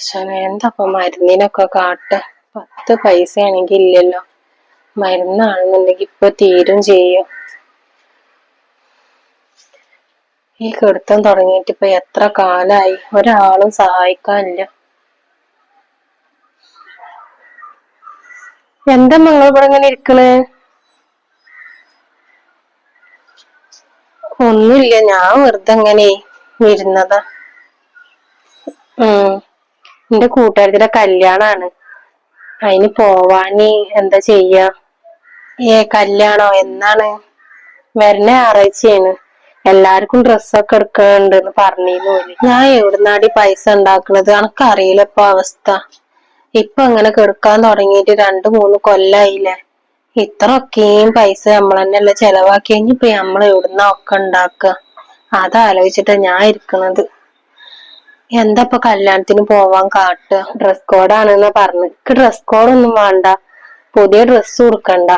പക്ഷേ എന്താ മരുന്നിനൊക്കെ കാട്ട്. പത്ത് പൈസ ആണെങ്കിൽ ഇല്ലല്ലോ. മരുന്നാണെന്നുണ്ടെങ്കിൽ ഇപ്പൊ തീരും ചെയ്യും. ഈ കെടുത്തം തുടങ്ങിയിട്ട് ഇപ്പൊ എത്ര കാലായി? ഒരാളും സഹായിക്കാനില്ല. എന്താ നിങ്ങൾ ഇവിടെ ഇങ്ങനെ ഇരിക്കണ്? ഒന്നുമില്ല ഞാൻ വെറുതെ ഇങ്ങനെ ഇരുന്നതാ. ഉം. എന്റെ കൂട്ടുകാരുടെ കല്യാണാണ്. അതിന് പോവാന് എന്താ ചെയ്യാ? ഏ കല്യാണോ? എന്നാണ്. വരുന്ന ഞായറാഴ്ചയാണ്. എല്ലാവർക്കും ഡ്രസ്സൊക്കെ എടുക്കണുണ്ടെന്ന് പറഞ്ഞിരുന്നു ഓൽ. ഞാൻ എവിടുന്നാടി പൈസ ഉണ്ടാക്കണത്? എനക്കറിയില്ല ഇപ്പൊ അവസ്ഥ. ഇപ്പൊ അങ്ങനെ കെടുക്കാൻ തുടങ്ങിയിട്ട് രണ്ടു മൂന്ന് കൊല്ലായില്ലേ? ഇത്രയൊക്കെയും പൈസ നമ്മൾ തന്നെയല്ലേ ചെലവാക്കി ഇനിയിപ്പൊ നമ്മൾ എവിടുന്ന ഒക്കെ ഉണ്ടാക്കുക അതാലോചിച്ചിട്ടാ ഞാൻ ഇരിക്കണത്. എന്താ ഇപ്പൊ കല്യാണത്തിന് പോവാൻ കാട്ടുക ഡ്രസ് കോഡാണെന്ന് പറഞ്ഞു. എനിക്ക് ഡ്രസ് കോഡൊന്നും വേണ്ട. പുതിയ ഡ്രസ്സ് കൊടുക്കണ്ട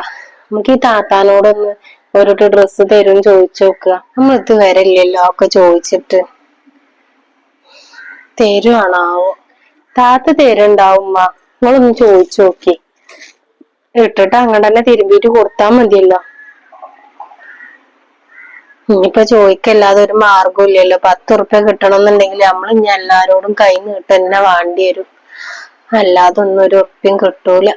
നമുക്ക് ഈ താത്താനോടൊന്ന് ഒരു ഡ്രസ്സ് തരും ചോദിച്ചു നോക്കുക. നമ്മൾ ഇതുവരെ ഇല്ലല്ലോ ഒക്കെ ചോദിച്ചിട്ട്. തരുവാണാവോ താത്ത തരുണ്ടാവും നിങ്ങളൊന്ന് ചോദിച്ചു നോക്കി. ഇട്ടിട്ട് അങ്ങനെ തന്നെ തിരുമ്പിയിട്ട് കൊടുത്താൽ മതിയല്ലോ. ഇനിയിപ്പൊ ചോദിക്കല്ലാതെ ഒരു മാർഗം ഇല്ലല്ലോ. പത്ത് കിട്ടണം കിട്ടണമെന്നുണ്ടെങ്കിൽ നമ്മൾ ഇനി എല്ലാരോടും കൈ നീട്ട് തന്നെ വേണ്ടി വരും. അല്ലാതെ ഒന്നും ഒരു ഉറുപ്പ്യം കിട്ടൂല.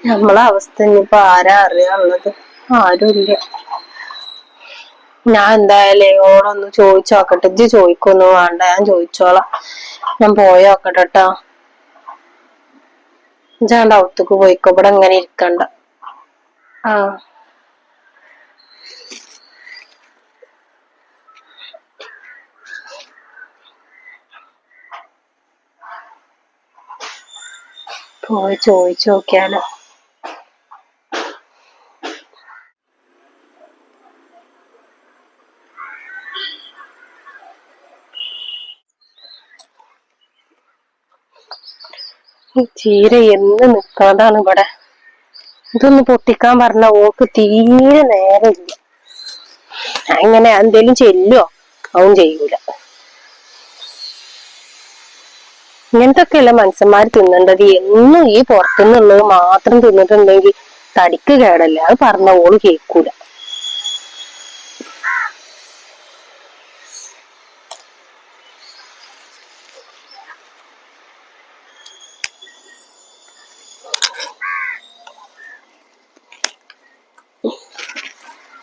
നമ്മളെ അവസ്ഥ ഇനിയിപ്പൊ ആരാ അറിയാനുള്ളത്? ആരുമില്ല ഞാൻ എന്തായാലും ഓളൊന്ന് ചോദിച്ചു നോക്കട്ടെ. ഇജ്ജ് ചോദിക്കൊന്നും വേണ്ട. ഞാൻ ചോദിച്ചോളാം. ഞാൻ പോയി നോക്കട്ടെ കേട്ടോ ഇജ്ജാണ്ട് ഔത്തേക്ക് പോയിക്കോ. ഇവിടെ ഇങ്ങനെ ഇരിക്കണ്ട. ആ. പോയി ചോദിച്ചു നോക്കിയാലോ. ചീര എന്ന് നിക്കാതാണ് ഇവിടെ. ഇതൊന്ന് പൊട്ടിക്കാൻ പറഞ്ഞ ഓക്ക് തീരെ നേരമില്ല. അങ്ങനെ എന്തേലും ചെല്ലോ അവൻ ചെയ്യൂല. ഇങ്ങനത്തൊക്കെയല്ല മനുഷ്യന്മാർ തിന്നേണ്ടത് എന്നും ഈ പുറത്തുനിന്നുള്ളത് മാത്രം തിന്നിട്ടുണ്ടെങ്കിൽ തടിക്ക് കേടല്ല? അത് പറഞ്ഞ ഓൾ കേൾക്കൂല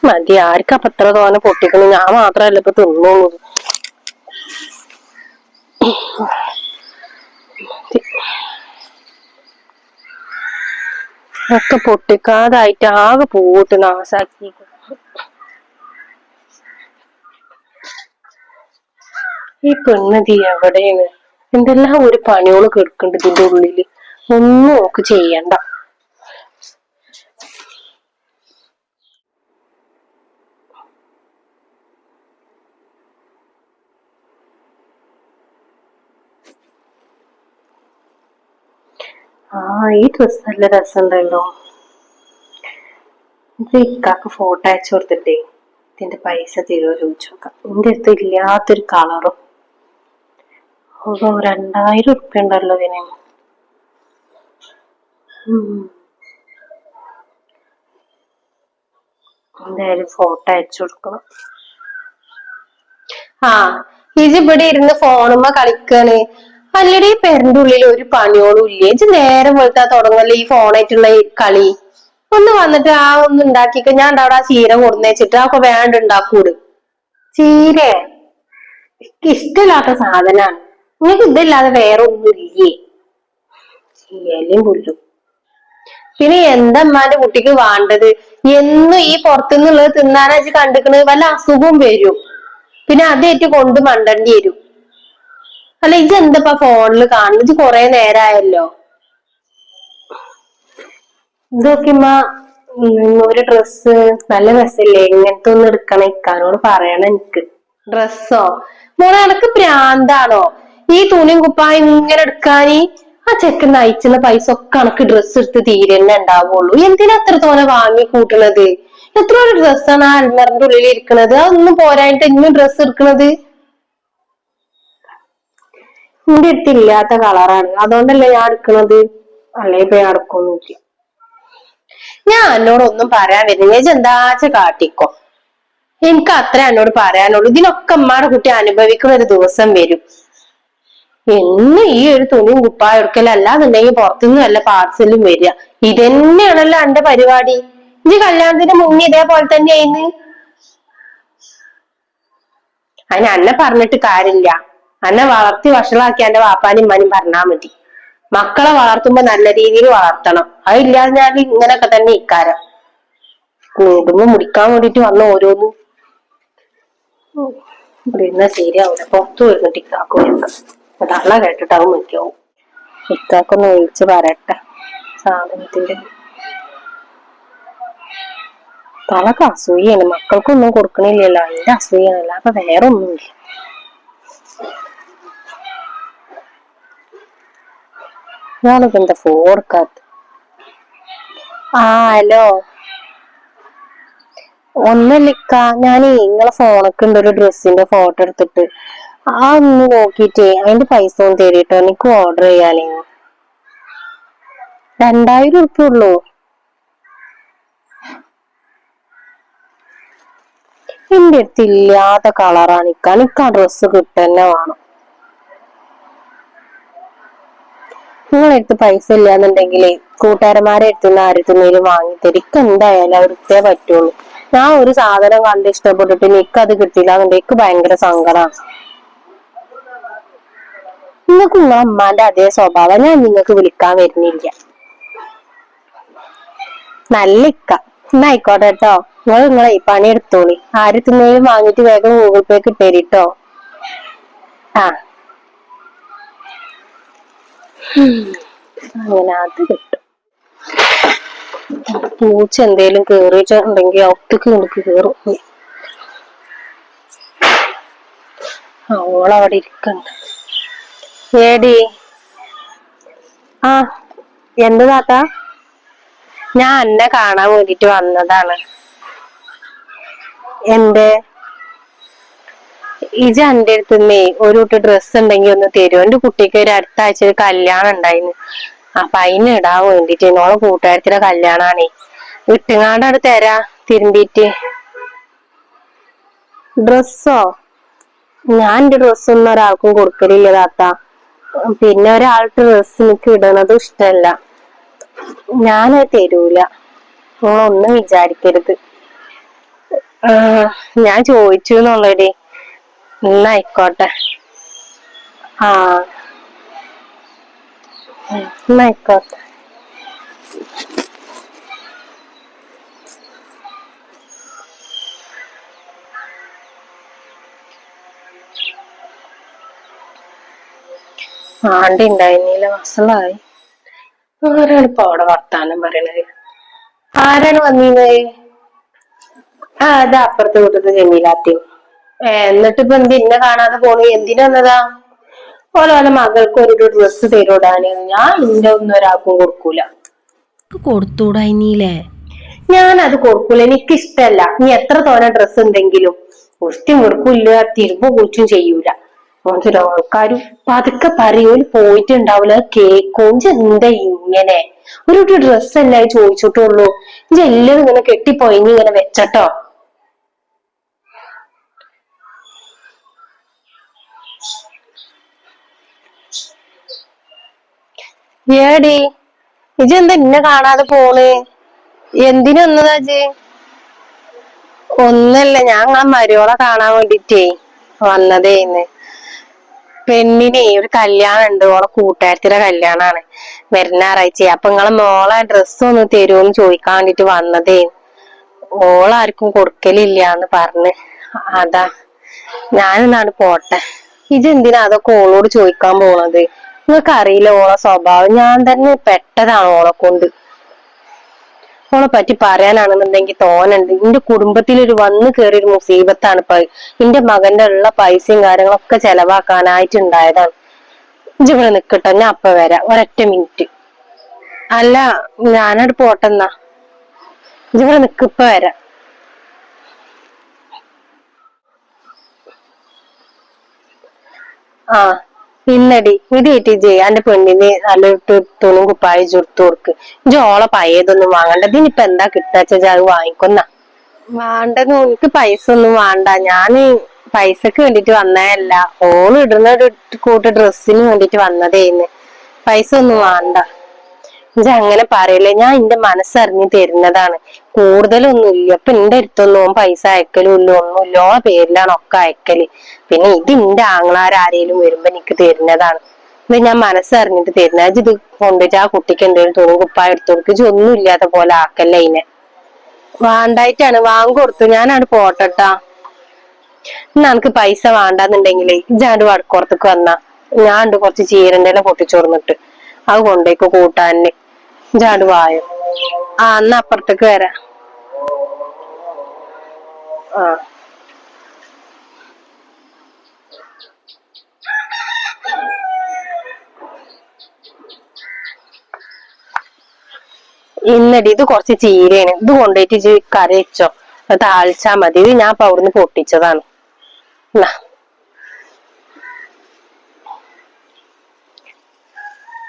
മതി ആർക്കാ പത്ര ഇത്ര തോനെ പൊട്ടിക്കണു? ഞാൻ മാത്രല്ല ഇപ്പൊ തിന്നോളൂ. ഒക്കെ പൊട്ടിക്കാതായിട്ട് ആകെ പോട്ട് നാശാക്കി ഈ പെണ്ണതി എവിടെയാണ്? എന്തെല്ലാം ഒരു പണിയോൾ കിടക്കുന്നുണ്ട് ഇതിന്റെ ഉള്ളിൽ? ഒന്നും ഒക്കെ ചെയ്യണ്ട. ആ ഈ ഡ്രസ് നല്ല രസമുണ്ടല്ലോ. ഇക്കാക്ക് ഫോട്ടോ അയച്ചു കൊടുത്തിട്ടേ. ഇതിന്റെ പൈസ തരുമോ ചോദിച്ചു നോക്കാം. എന്റെ അടുത്ത് ഇല്ലാത്തൊരു കളറും ഓ രണ്ടായിരം ഉറുപ്പ്യ ഉണ്ടല്ലോ ഇതിന്. എന്തായാലും ഫോട്ടോ അയച്ചു കൊടുക്കണം. ആ ഇജ് ഇരുന്ന് ഫോണുമ്മ കളിക്കാണ്. അല്ലടി പെരന്റെ ഉള്ളിൽ ഒരു പണിയോളും ഇല്ലേ? ഇജ് നേരം വെളുത്താ തുടങ്ങല്ലേ ഈ ഫോണായിട്ടുള്ള കളി? ഒന്ന് വന്നിട്ട് ആ ഒന്ന് ഉണ്ടാക്കിക്ക. ഞാൻ അവിടെ ആ ചീര കൊടുന്ന് വെച്ചിട്ട് അതൊക്കെ വേണ്ട ഉണ്ടാക്കൂട്. ചീര? എനിക്ക് ഇഷ്ടമില്ലാത്ത സാധനാണ്. നിങ്ങൾക്ക് ഇതില്ലാതെ വേറെ ഒന്നും ഇല്ലേ? ചീരയും പുല്ലും പിന്നെ എന്തമ്മാന്റെ കുട്ടിക്ക് വേണ്ടത്? എന്നും ഈ പുറത്തുനിന്നുള്ളത് തിന്നാനാ വെച്ച് കണ്ടിക്കണത്? വല്ല അസുഖവും വരും. പിന്നെ അതേറ്റ് കൊണ്ട് മണ്ടണ്ടി വരും. അല്ല ഇത് എന്തപ്പാ ഫോണിൽ കാണുന്നത് ഇത് കൊറേ നേരായല്ലോ. ഇതൊക്കെമ്മ ഒരു ഡ്രസ്സ് നല്ല രസല്ലേ? ഇങ്ങനത്തെ ഒന്ന് എടുക്കണം ഇക്കാനോട് പറയണം എനിക്ക്. ഡ്രസ്സോ മോളെ അനക്ക് പ്രാന്താണോ? ഈ തുണിയും കുപ്പായം ഇങ്ങനെ എടുക്കാന്? ആ ചെക്കൻ നയിച്ചുള്ള പൈസ ഒക്കെ കണക്ക് ഡ്രസ്സ് എടുത്ത് തീരെന്നെ ഉണ്ടാവുള്ളൂ. എന്തിനാ അത്ര തോനെ വാങ്ങി കൂട്ടണത്? എത്ര ഒരു ഡ്രസ്സാണ് ആ അൽമറിന്റെ ഉള്ളിൽ ഇരിക്കണത് അതൊന്നും പോരായിട്ട് ഇന്നും ഡ്രസ്സ് എടുക്കണത്? എന്റെ അടുത്ത് ഇല്ലാത്ത കളറാണ്. അതുകൊണ്ടല്ലേ ഞാൻ എടുക്കണത്? അല്ലേ ഇപ്പൊ ഞാൻ എടുക്കൊന്നുമില്ല ഞാൻ എന്നോട് ഒന്നും പറയാൻ വരുന്നില്ല. ഞാൻ എന്താച്ച കാട്ടിക്കോ? എനിക്ക് അത്ര എന്നോട് പറയാനുള്ളൂ. ഇതിനൊക്കെ അമ്മയുടെ കുട്ടി അനുഭവിക്കുന്ന ഒരു ദിവസം വരും. എന്ന് ഈ ഒരു തുണി കുപ്പായ എടുക്കലല്ലാന്നുണ്ടെങ്കിൽ പുറത്തുനിന്ന് വല്ല പാർസലും വരിക. ഇതന്നെയാണല്ലോ എന്റെ പരിപാടി. ഇനി കല്യാണത്തിന് മുന്നേ ഇതേപോലെ തന്നെയായിരുന്നു അതിന് അന്നെ പറഞ്ഞിട്ട് കാര്യമില്ല. അന്നെ വളർത്തി വഷളാക്കി എന്റെ വാപ്പാനും ഉമ്മാനും പറഞ്ഞാ മതി. മക്കളെ വളർത്തുമ്പോ നല്ല രീതിയിൽ വളർത്തണം. അതില്ലാതെ ഞാൻ ഇങ്ങനൊക്കെ തന്നെ ഇക്കാരം. കുടുംബം മുടിക്കാൻ വേണ്ടിട്ട് വന്ന ഓരോന്നും. പിന്നെ ശരിയാവില്ല പുറത്തു വരുന്നിട്ട് ഇക്കാക്കും അതള്ള കേട്ടിട്ടാവും മിക്കാവും ഇക്കാക്കൊന്ന് ഒഴിച്ച് പറയട്ടെ. സാധനത്തിന്റെ തലക്ക് അസൂയാണ് മക്കൾക്കൊന്നും കൊടുക്കണില്ലല്ലോ. അതിന്റെ അസൂയാണല്ലോ അപ്പൊ വേറെ ഒന്നുമില്ല ഫോൺ എടുക്കാത്ത ആ ഹലോ ഒന്നല്ലിക്ക ഞാൻ നിങ്ങളെ ഫോണൊക്കെ ഉണ്ട് ഒരു ഡ്രസ്സിന്റെ ഫോട്ടോ എടുത്തിട്ട്. ആ ഒന്ന് നോക്കിട്ടേ അതിന്റെ പൈസ ഒന്ന് തരീട്ടോ. എനിക്ക് ഓർഡർ ചെയ്യാനേ രണ്ടായിരം ഉറുപ്പ്യ ഉള്ളൂ. എന്റെ അടുത്ത് ഇല്ലാത്ത കളറാണ് ഇക്ക എനിക്ക് ഡ്രസ്സ് കിട്ടന്നെ വേണം. നിങ്ങളെ അടുത്ത് പൈസ ഇല്ലാന്നുണ്ടെങ്കിലേ കൂട്ടുകാരന്മാരെ അടുത്തുനിന്ന് ആരത്തുന്നേലും വാങ്ങിത്തരും ഇക്ക് എന്തായാലും അവിടുത്തെ പറ്റുള്ളൂ. ഞാൻ ഒരു സാധനം കണ്ട് ഇഷ്ടപ്പെട്ടിട്ട് എനിക്ക് അത് കിട്ടില്ല എന്നുണ്ടെങ്കിൽ എനിക്ക് ഭയങ്കര സങ്കടമാണ് നിങ്ങൾക്ക് നിങ്ങളെ അമ്മാന്റെ അതേ സ്വഭാവം. ഞാൻ നിങ്ങൾക്ക് വിളിക്കാൻ വരുന്നില്ല. നല്ല ഇക്ക. എന്നാ ആയിക്കോട്ടെ കേട്ടോ നിങ്ങൾ നിങ്ങളെ ഈ പണി എടുത്തോളി. ആരത്തുന്നേലും വാങ്ങിട്ട് വേഗം ഗൂഗിൾ പേ കിട്ടേരിട്ടോ ആ. അങ്ങനെ അത് കിട്ടും. പൂച്ച എന്തേലും കേറിയിട്ടുണ്ടെങ്കിൽ ഒറ്റയ്ക്ക് എനിക്ക് കേറും. അവളവിടെ ഇരിക്കണ്ട. ഏടി? ആ എന്ത് താത്ത? ഞാൻ എന്നെ കാണാൻ വേണ്ടിട്ട് വന്നതാണ്. എന്റെ ഇജ് എന്റെ അടുത്തുനിന്നേ ഒരു കുട്ടി ഡ്രസ്സ് ഉണ്ടെങ്കിൽ ഒന്ന് തരുമോ എന്റെ കുട്ടിക്ക് ഒരു അടുത്ത ആഴ്ച ഒരു കല്യാണം ഉണ്ടായിരുന്നു. അപ്പൊ അതിന് ഇടാൻ വേണ്ടിട്ട് നോളെ കൂട്ടുകാരത്തിന്റെ കല്യാണാണേ. ഇട്ടുങ്ങാണ്ട് അവിടെ തരാ തിരുമ്പിട്ട് ഡ്രസ്സോ ഞാൻ എന്റെ ഡ്രസ്സൊന്നും ഒരാൾക്കും കൊടുക്കലില്ല താത്ത. പിന്നെ ഒരാളുടെ ഡ്രസ്സ് എനിക്ക് ഇടണതും ഇഷ്ടല്ല. ഞാനത് തരൂല. നിങ്ങളൊന്നും വിചാരിക്കരുത്. ഞാൻ ചോദിച്ചു എന്നുള്ളടി എന്നായിക്കോട്ടെ. ആ. എന്നായിക്കോട്ടെ. ആണ്ടി ഉണ്ടായിരുന്നില്ല വസളായി ആരാണ് ഇപ്പൊ അവിടെ വർത്താനം പറയണത്? ആരാണ് വന്നിരുന്നത് ആ അത് അപ്പുറത്തെ വീട്ടിൽ ജമീലാത്തി. എന്നിട്ട് ഇപ്പൊ എന്ത് ഇന്നെ കാണാതെ പോണു? എന്തിനാ വന്നതാ ഓരോ ഓരോ മകൾക്ക് ഒരു ഡ്രസ്സ് തരൂടാന് ഞാൻ ഇന്റെ ഒന്നും ഒരാൾക്കും കൊടുക്കൂല. കൊടുത്തൂടായില്ലേ ഞാൻ അത് കൊടുക്കൂല. എനിക്ക് ഇഷ്ടല്ല നീ എത്ര തോനെ ഡ്രസ്സ് ഉണ്ടെങ്കിലും വൃത്തി മുറുക്കില്ല തിരുമ്പ് കുളിച്ചും ചെയ്യൂല. ആൾക്കാരും പതുക്കെ പറയൂൽ പോയിട്ടുണ്ടാവില്ല കേക്കും എന്താ ഇങ്ങനെ? ഒരു ഡ്രസ്സ് അല്ലേ ചോദിച്ചിട്ടുള്ളൂ. ഇജ്ജ് എല്ലാം ഇങ്ങനെ കെട്ടിപ്പോയിഞ്ഞ് ഇങ്ങനെ വെച്ചട്ടോ. ഏടി ഇജ് എന്താ ഇന്നെ കാണാതെ പോണ്? എന്തിനൊന്നതാ ഇജ് ഒന്നല്ല ഞാൻ ആ മരിയോളെ കാണാൻ വേണ്ടിട്ടേ വന്നതേന്ന് പെണ്ണിനെ ഒരു കല്യാണം ഉണ്ട് ഓളെ കൂട്ടുകാരത്തിന്റെ കല്യാണാണ്. വരുന്ന ഞായറാഴ്ച. അപ്പൊ നിങ്ങളെ മോളെ ഡ്രസ്സ് ഒന്ന് തരുമോന്ന് ചോദിക്കാൻ വേണ്ടിട്ട് വന്നതേ. ഓളാർക്കും കൊടുക്കലില്ല എന്ന് പറഞ്ഞ്. അതാ. ഞാനെന്നാണ് പോട്ടെ. ഇതെന്തിനാ അതൊക്കെ ഓളോട് ചോദിക്കാൻ പോണത്? നിങ്ങൾക്ക് അറിയില്ല ഓളെ സ്വഭാവം. ഞാൻ തന്നെ പെട്ടതാണ് ഓളെ കൊണ്ട്. ഓളെ പറ്റി പറയാനാണെന്നുണ്ടെങ്കിൽ തോന്നണ്ട്. എന്റെ കുടുംബത്തിൽ ഒരു വന്നു ഒരു മുസീബത്താണ് ഇപ്പൊ. എന്റെ മകന്റെ ഉള്ള പൈസയും കാര്യങ്ങളൊക്കെ ചെലവാക്കാനായിട്ടുണ്ടായതാണ്. ഇജിവിടെ നിക്കട്ടെ ഞാൻ അപ്പൊ വരാം. ഒരൊറ്റ മിനിറ്റ്. അല്ല ഞാനവിടെ പോട്ടെന്നാ ഇജിവിടെ നിക്ക് ഇപ്പൊ വരാം. ആ. ഇന്നടി ഇത് ഏറ്റിജേ എന്റെ പെണ്ണിന് നല്ല തുണും കുപ്പായി ചുരുത്തു കൊടുക്ക്. ഇജ്ജ് ഓളെ പഴയതൊന്നും വാങ്ങണ്ട. ഇതിനിപ്പൊ എന്താ കിട്ടാച്ചാ അത് വാങ്ങിക്കൊന്ന. വേണ്ടെന്ന് എനിക്ക് പൈസ ഒന്നും വേണ്ട. ഞാൻ പൈസക്ക് വേണ്ടിട്ട് വന്നതല്ല. ഓൾ ഇടുന്ന ഒരു കൂട്ട് ഡ്രസ്സിന് വേണ്ടിട്ട് വന്നതേന്ന്. പൈസ ഒന്നും വേണ്ട. ഇജ്ജ് അങ്ങനെ പറയല്ലേ. ഞാൻ എന്റെ മനസ്സറിഞ്ഞ് തരുന്നതാണ്. കൂടുതലൊന്നും ഇല്ല ഇപ്പൊ എന്റെ അടുത്തൊന്നും ഓൻ പൈസ അയക്കലും ഇല്ല. ഒന്നുമില്ല ഓളെ പേരിലാണ് ഒക്കെ അയക്കൽ. പിന്നെ ഇത് എന്റെ ആങ്ങളാരാരേലും വരുമ്പോ എനിക്ക് തരുന്നതാണ്. അപ്പൊ ഞാൻ മനസ്സറിഞ്ഞിട്ട് തരുന്നത്. ഇത് കൊണ്ടുപോയിട്ട് ആ കുട്ടിക്ക് എന്തെങ്കിലും തുണി കുപ്പായ എടുത്തു കൊടുക്കുക ഒന്നും ഇല്ലാത്ത പോലെ ആക്കല്ല അതിനെ വേണ്ടായിട്ടാണ്. വാങ്ങി കൊടുത്തു. ഞാനാണ് പോട്ടട്ടാ എനിക്ക് പൈസ വേണ്ടാന്നുണ്ടെങ്കിലേ ഇജാണ്ട് വടക്കുറത്തേക്ക് വന്നാ. ഞാണ്ട് കുറച്ച് ചീരണ്ടെല്ലാം പൊട്ടിച്ചോർന്നിട്ട്. അത് കൊണ്ടേക്ക് കൂട്ടാന് ഇജാണ്ട് വായോ. ആ എന്നാ അപ്പുറത്തേക്ക് വരാം. ആ. ഇന്നടി ഇത് കുറച്ച് ചീരയാണ്. ഇത് കൊണ്ടുപോയിട്ട് ഇജ്ജ് കറി വെച്ചോ. താഴ്ച്ചാ മതി. ഇത് ഞാൻ അപ്പൊ അവിടുന്ന് പൊട്ടിച്ചതാണ്.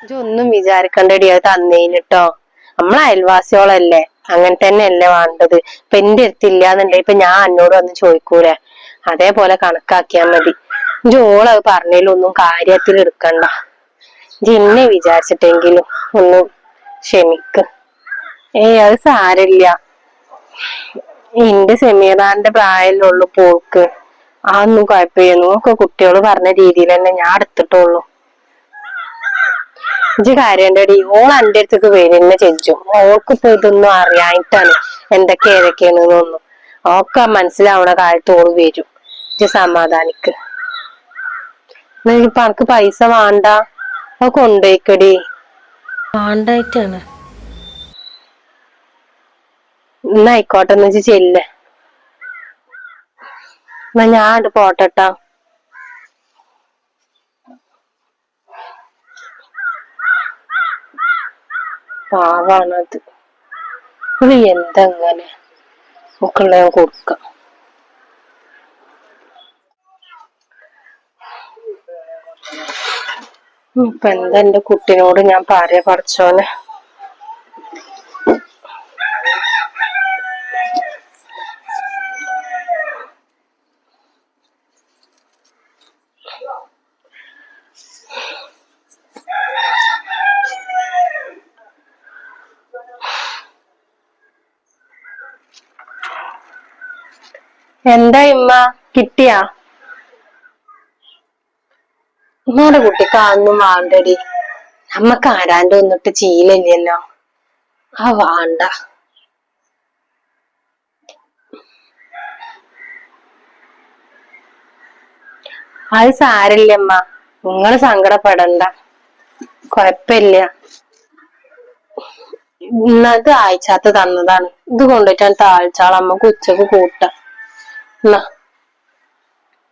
ഇതൊന്നും വിചാരിക്കണ്ടടി അത് തന്നേനിട്ടോ നമ്മളെ അയൽവാസിയോളല്ലേ അങ്ങനെ തന്നെയല്ലേ വേണ്ടത്. ഇപ്പൊ എന്റെ അടുത്തില്ല ഇല്ലാന്നുണ്ടെങ്കിൽ ഇപ്പൊ ഞാൻ എന്നോട് വന്ന് ചോദിക്കൂലേ. അതേപോലെ കണക്കാക്കിയാൽ മതി. ഇജ്ജ് ഓളത് പറഞ്ഞതിലൊന്നും കാര്യത്തിൽ എടുക്കണ്ട. ജിന്നെ വിചാരിച്ചിട്ടെങ്കിലും ഒന്ന് ക്ഷമിക്ക്. ഏയ് അത് സാരില്ല എന്റെ സെമീറാന്റെ പ്രായമുള്ളു പോക്ക്. അതൊന്നും കുഴപ്പമില്ല. നോക്ക് കുട്ടികൾ പറഞ്ഞ രീതിയിൽ തന്നെ ഞാൻ എടുത്തിട്ടുള്ളൂ. ഇജ്ജ് കാര്യണ്ടടി? ഓൾ എന്റെ അടുത്തേക്ക് വരുന്ന ചെഞ്ചു ഓൾക്ക് ഇപ്പൊ ഇതൊന്നും അറിയായിട്ടാണ് എന്തൊക്കെ ഏതൊക്കെയാണെന്നൊന്നും ഓക്ക മനസ്സിലാവണ കാലത്ത് ഓൾ വരും. ഇജ്ജ് സമാധാനിക്ക്. ഇപ്പൊ അനക്ക് പൈസ വേണ്ട? അത് കൊണ്ടുപോയിക്കടി വേണ്ടായിട്ടാണ്. ഇന്നായിക്കോട്ടെ എന്ന് വെച്ച് ചെല്ലേ. എന്നാ ഞാൻ പോട്ടട്ടാ. പാവാണത്. ഇത് എന്തങ്ങനെ? മക്കളെ ഞാൻ കൊടുക്കാം. ഇപ്പൊ എന്താ എന്റെ കുട്ടിനോട് ഞാൻ പറയാ പഠിച്ചോനെ എന്താ ഇമ്മ? കിട്ടിയാ? ഇമ്മയുടെ കുട്ടിക്ക് അതൊന്നും വാണ്ടടി. നമ്മക്ക് ആരാണ്ട് ഒന്നിട്ട് ചീലല്ലോ ആ വാണ്ട. അത് സാരില്ലമ്മ നിങ്ങൾ സങ്കടപ്പെടണ്ട. കൊഴപ്പില്ല ഇന്നത് ആഴ്ചത്ത് തന്നതാണ്. ഇത് കൊണ്ടുപോയിട്ടാണ് താഴ്ചാൾ അമ്മയ്ക്ക് ഉച്ചയ്ക്ക് കൂട്ട.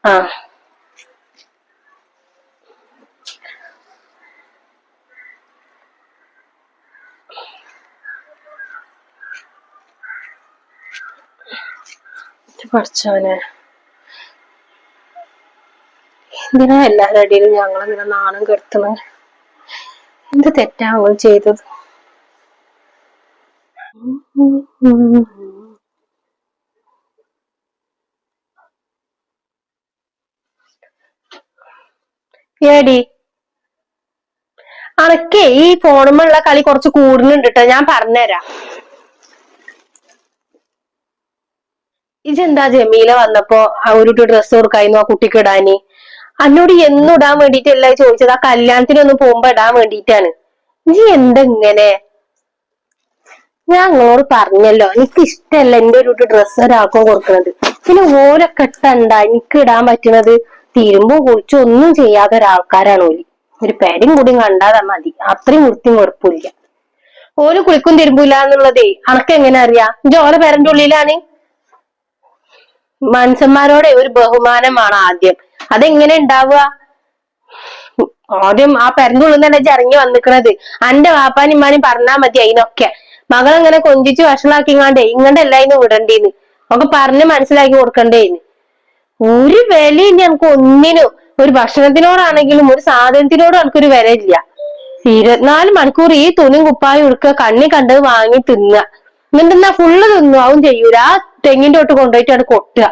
ആ. പഠിച്ചവനെ. എന്തിനാ എല്ലാവരുടെ ഇടയിലും ഞങ്ങളിങ്ങനെ നാണം കെടുത്തണത് എന്ത് തെറ്റാ അവൾ ചെയ്തത്? ഏടി അനക്കേ ഈ ഫോണുമുള്ള കളി കുറച്ച് കൂടുന്നുണ്ട് കേട്ടോ ഞാൻ പറഞ്ഞുതരാം ഇജെന്താ ജമീല വന്നപ്പോ ആ ഒരു ഡ്രസ്സ് കൊടുക്കായിരുന്നു ആ കുട്ടിക്ക് ഇടാന്? അന്നോട് എന്നും ഇടാൻ വേണ്ടിട്ടല്ല ചോദിച്ചത്? ആ കല്യാണത്തിനൊന്നും പോകുമ്പോ ഇടാൻ വേണ്ടിട്ടാണ്. നീ എന്തെങ്ങനെ? ഞാൻ നിങ്ങളോട് പറഞ്ഞല്ലോ. എനിക്ക് ഇഷ്ടല്ല എന്റെ ഒരു ഡ്രസ്സ് ഒരാൾക്കും കൊടുക്കുന്നത് പിന്നെ ഓരൊക്കെ ഇട്ടണ്ട എനിക്ക് ഇടാൻ പറ്റുന്നത് തിരുമ്പോ കുളിച്ചോ ഒന്നും ചെയ്യാത്ത ഒരാൾക്കാരാണ് ഓൽ. ഒരു പേരും കൂടി കണ്ടാതാ മതി. അത്രയും വൃത്തിയും ഉറപ്പില്ല ഓൽ കുളിക്കും തിരുമ്പൂല എന്നുള്ളതേ അനക്ക് എങ്ങനെ അറിയാം? ജോല പേരന്റെ ഉള്ളിലാണ്. മനുഷ്യന്മാരോടെ ഒരു ബഹുമാനമാണ് ആദ്യം. അതെങ്ങനെ ഉണ്ടാവുക? ആദ്യം ആ പെരന്റുള്ളിൽ നിന്ന് തന്നെ ഇറങ്ങി വന്നിക്കണത്. അന്റെ വാപ്പാനും ഇമ്മാനും പറഞ്ഞാ മതി അതിനൊക്കെ മകളങ്ങനെ കൊഞ്ചിച്ച് വഷളാക്കിങ്ങാണ്ടേ ഇങ്ങോട്ടല്ല ഇന്ന് വിടണ്ടേന്ന്. ഒക്കെ പറഞ്ഞ് മനസ്സിലാക്കി കൊടുക്കണ്ടേന്ന്. ഒരു വിലയില്ല നമുക്ക് ഒന്നിനും. ഒരു ഭക്ഷണത്തിനോടാണെങ്കിലും ഒരു സാധനത്തിനോടും എനിക്കൊരു വില ഇല്ല ഇരുപത്തിനാല് മണിക്കൂർ ഈ തുണിയും കുപ്പായും എടുക്കുക കണ്ണി കണ്ടത് വാങ്ങി തിന്നുക. എന്നിട്ടെന്നാ ഫുള്ള് തിന്നു? ആവും ചെയ്യൂല. ആ തെങ്ങിന്റെ തൊട്ട് കൊണ്ടുപോയിട്ട് അവിടെ കൊട്ടുക.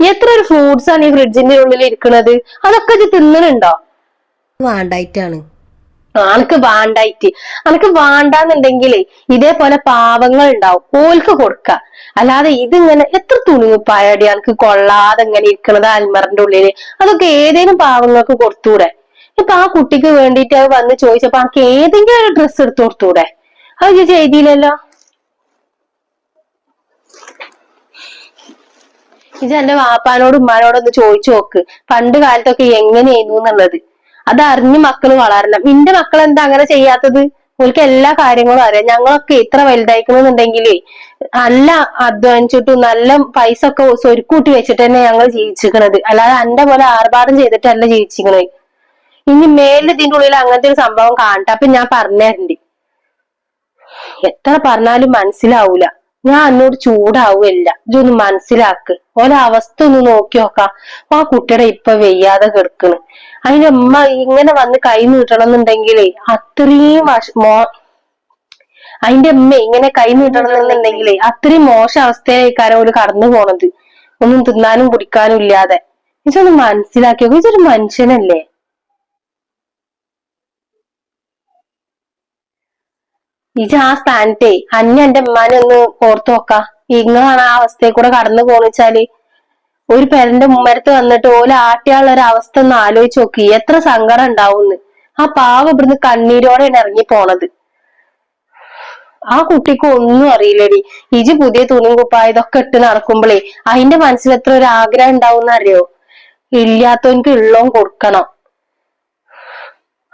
എത്ര ഒരു ഫ്രൂട്ട്സ് ആണ് ഈ ഫ്രിഡ്ജിന്റെ ഉള്ളിൽ ഇരിക്കുന്നത് അതൊക്കെ ഇത് തിന്നണുണ്ടോ? വേണ്ടായിട്ടാണ്. ആൾക്ക് വാണ്ടായിട്ട്. അനക്ക് വാണ്ടാന്നുണ്ടെങ്കിലേ ഇതേപോലെ പാവങ്ങൾ ഉണ്ടാവും. ഓൽക്ക് കൊടുക്ക. അല്ലാതെ ഇതിങ്ങനെ എത്ര തുണിപ്പായടി അനക്ക് കൊള്ളാതെ ഇങ്ങനെ ഇരിക്കണത് അൽമറിന്റെ ഉള്ളിൽ? അതൊക്കെ ഏതേലും പാവങ്ങൾക്ക് കൊടുത്തൂടെ? ഇപ്പൊ ആ കുട്ടിക്ക് അത് വന്ന് ചോദിച്ചപ്പോ ആക്ക് ഏതെങ്കിലും ഒരു ഡ്രസ്സ് എടുത്തു കൊടുത്തൂടെ? അത് ചെയ്തില്ലല്ലോ ഇത് എന്റെ വാപ്പാനോട് ഉമ്മാനോടൊന്ന് ചോദിച്ചു നോക്ക്. പണ്ട് കാലത്തൊക്കെ എങ്ങനെയായിരുന്നു എന്നുള്ളത്. അത് അറിഞ്ഞ് മക്കൾ വളരണം. നിന്റെ മക്കൾ എന്താ അങ്ങനെ ചെയ്യാത്തത്? ഓൽക്ക് എല്ലാ കാര്യങ്ങളും അറിയാം. ഞങ്ങളൊക്കെ ഇത്ര വലുതായിക്കണമെന്നുണ്ടെങ്കിലേ നല്ല അധ്വാനിച്ചിട്ടും നല്ല പൈസ ഒക്കെ സ്വരുക്കൂട്ടി വെച്ചിട്ട് തന്നെ ഞങ്ങൾ ജീവിച്ചിരിക്കണത് അല്ലാതെ എന്റെ പോലെ ആർഭാടം ചെയ്തിട്ടല്ല ജീവിച്ചിരിക്കണത് ഇനി മേലിൽ ഇതിന്റെ ഉള്ളിൽ അങ്ങനത്തെ ഒരു സംഭവം കാണട്ടെ. അപ്പൊ ഞാൻ പറഞ്ഞുതരണ്ട് എത്ര പറഞ്ഞാലും മനസ്സിലാവൂല. ഞാൻ എന്നോട് ചൂടാവുമല്ല ഇതൊന്ന് മനസ്സിലാക്ക്. ഓരോ അവസ്ഥ ഒന്ന് നോക്കി നോക്കാം ആ കുട്ടിയുടെ ഇപ്പൊ വെയ്യാതെ കിടക്കണ്. അതിന്റെ അമ്മ ഇങ്ങനെ വന്ന് കൈ നീട്ടണം എന്നുണ്ടെങ്കിലേ അത്രയും മോ അതിന്റെ അമ്മ ഇങ്ങനെ കൈ നീട്ടണം എന്നുണ്ടെങ്കിലേ അത്രയും മോശം അവസ്ഥയിലേക്കാരോ ഒരു കടന്നു പോണത്. ഒന്നും തിന്നാനും കുടിക്കാനും ഇല്ലാതെ. ഇതൊന്ന് മനസ്സിലാക്കിയോ? ഇതൊരു മനുഷ്യനല്ലേ? ഇജ് ആ സ്ഥാനത്തെ അന്നെ എന്റെ ഉമ്മാനെ ഒന്ന് ഓർത്തു നോക്കാം. ഇങ്ങളാണ് ആ അവസ്ഥയെ കൂടെ കടന്നു പോണെച്ചാൽ ഒരു പെരന്റെ മുമ്മരത്ത് വന്നിട്ട് ഓല ആട്ടിയുള്ള ഒരു ഒന്ന് ആലോചിച്ച് നോക്കി. എത്ര സങ്കടം ഉണ്ടാവും ആ പാവ ഇവിടുന്ന് കണ്ണീരോടെയാണ് ഇറങ്ങി പോണത്. ആ കുട്ടിക്ക് ഒന്നും അറിയില്ലടി. ഇജ് പുതിയ തുണിയും കുപ്പായ ഇതൊക്കെ ഇട്ട് നടക്കുമ്പോഴേ അതിന്റെ മനസ്സിൽ എത്ര ഒരു ആഗ്രഹം ഉണ്ടാവും അറിയോ? ഇല്ലാത്തവനിക്ക് ഉള്ളോം കൊടുക്കണം.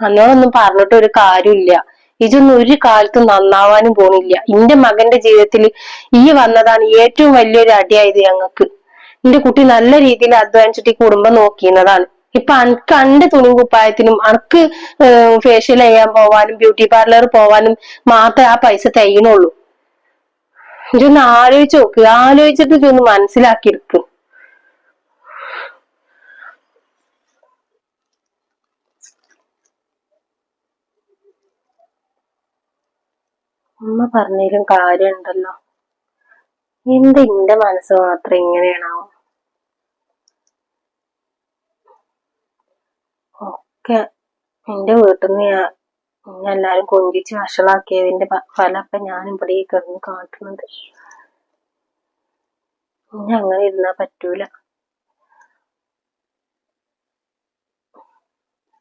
അന്നോടൊന്നും പറഞ്ഞിട്ട് ഒരു കാര്യമില്ല. ഇതൊന്നും ഒരു കാലത്തും നന്നാവാനും പോണില്ല. എന്റെ മകന്റെ ജീവിതത്തിൽ ഈ വന്നതാണ് ഏറ്റവും വലിയൊരു അടിയായത് ഞങ്ങൾക്ക്. എന്റെ കുട്ടി നല്ല രീതിയിൽ അധ്വാനിച്ചിട്ട് ഈ കുടുംബം നോക്കിയിരുന്നതാണ്. ഇപ്പൊ അനക്ക് അന്റെ തുണി കുപ്പായത്തിനും അനക്ക് ഫേഷ്യൽ ചെയ്യാൻ പോവാനും ബ്യൂട്ടി പാർലർ പോവാനും മാത്രമേ ആ പൈസ തികയുന്നുള്ളൂ ഇതൊന്ന് ആലോചിച്ച് നോക്ക്. ആലോചിച്ചിട്ട് ഇതൊന്ന് മനസ്സിലാക്കി എടുക്ക് ഉമ്മ പറഞ്ഞതിലും കാര്യമുണ്ടല്ലോ. എന്ത് എന്റെ മനസ്സ് മാത്രം ഇങ്ങനെയാണോ ഒക്കെ എന്റെ വീട്ടിൽ നിന്ന് ഞാൻ എല്ലാരും കൊഞ്ചിച്ച് വഷളാക്കിയതിന്റെ ഫലം ഞാൻ ഇവിടെ കിടന്ന് കാട്ടുന്നത്. ഇനി അങ്ങനെ ഇരുന്നാ പറ്റൂല.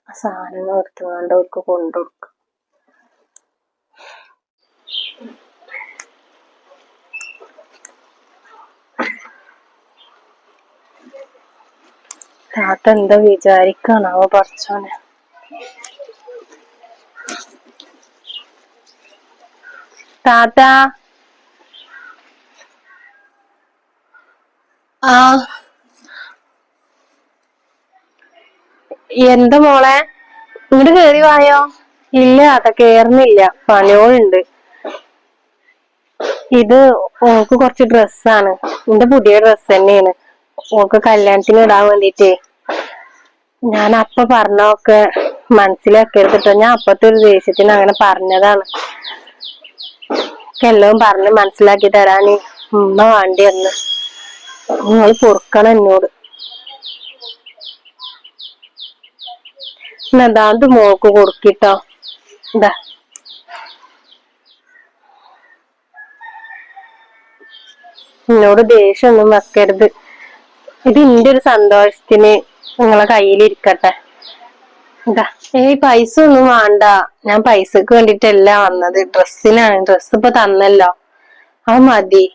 സാധനങ്ങൾ എടുത്തുകൊണ്ട് അവർക്ക് കൊണ്ടുകൊടുക്കും താത്ത എന്താ വിചാരിക്കാണാവോ പറച്ചോനെ. താത്ത? ആ. എന്താ മോളെ? ഇങ്ങോട്ട് കേറി വായോ? ഇല്ല അത കേറുന്നില്ല. പണിയോളുണ്ട്. ഇത് ഓക്ക് കുറച്ച് ഡ്രസ്സാണ്. എന്റെ പുതിയ ഡ്രസ് തന്നെയാണ്. ഓക്ക് കല്യാണത്തിന് ഇടാൻ വേണ്ടിട്ടേ. ഞാൻ അപ്പൊ പറഞ്ഞൊക്കെ മനസ്സിലാക്കരുത് കേട്ടോ ഞാൻ അപ്പത്തെ ഒരു ദേഷ്യത്തിന് അങ്ങനെ പറഞ്ഞതാണ്. എല്ലാം പറഞ്ഞ് മനസ്സിലാക്കി തരാൻ ഉമ്മ വേണ്ടി വന്ന്. നിങ്ങൾ പൊറുക്കണം എന്നോട്. എന്നതാണ്ട് മോൾക്ക് കൊടുക്കിട്ടോ. ഇതാ. എന്നോട് ദേഷ്യമൊന്നും വെക്കരുത്. ഇത് എന്റെ ഒരു സന്തോഷത്തിന് നിങ്ങളെ കയ്യിലിരിക്കട്ടെ. എന്താ ഏയ് പൈസ ഒന്നും വേണ്ട. ഞാൻ പൈസക്ക് വേണ്ടിട്ടല്ല വന്നത്. ഡ്രസ്സിനാണ്. ഡ്രസ്സ് ഇപ്പൊ തന്നല്ലോ. അത് മതി.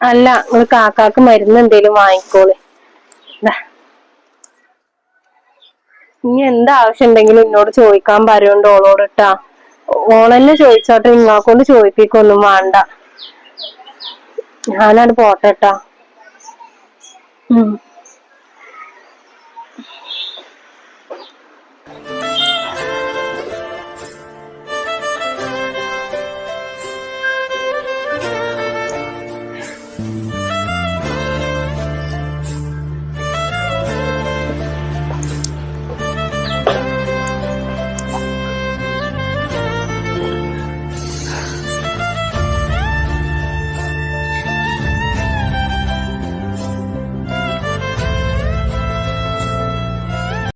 അല്ല നിങ്ങൾ കാക്കാക്ക് മരുന്ന് എന്തേലും വാങ്ങിക്കോളെ. ഇനി എന്താ ആവശ്യം ഉണ്ടെങ്കിലും എന്നോട് ചോദിക്കാൻ പറയുണ്ട് ഓളോട് ഇട്ടാ ഓളെന്നെ ചോദിച്ചോട്ടെ. നിങ്ങളെക്കൊണ്ട് ചോദിപ്പിക്കൊന്നും വേണ്ട. ഞാനത് പോട്ടെട്ടാ ഉം.